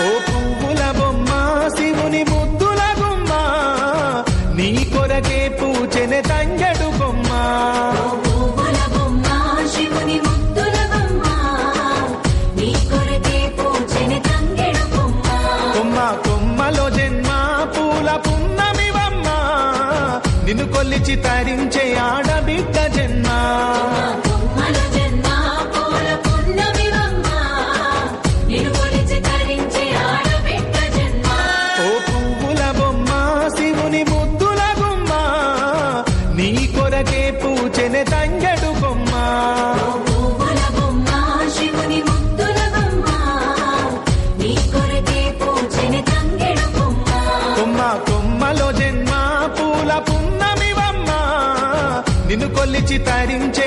ఓ పువ్వుల బొమ్మ శివుని ముద్దుల గుమ్మ నీ కొరకే పూచెనె తంగడు బొమ్మ. బొమ్మ బొమ్మ బొమ్మ. కొమ్మలో జన్మ పూల పున్నమివమ్మ నిన్ను కొల్లిచి తరించే కొరకే పూచెనె తంగడు బొమ్మ. కొమ్మ కొమ్మలో జన్మ పూల పున్నమివమ్మ. నిన్ను కొల్లిచి తరించే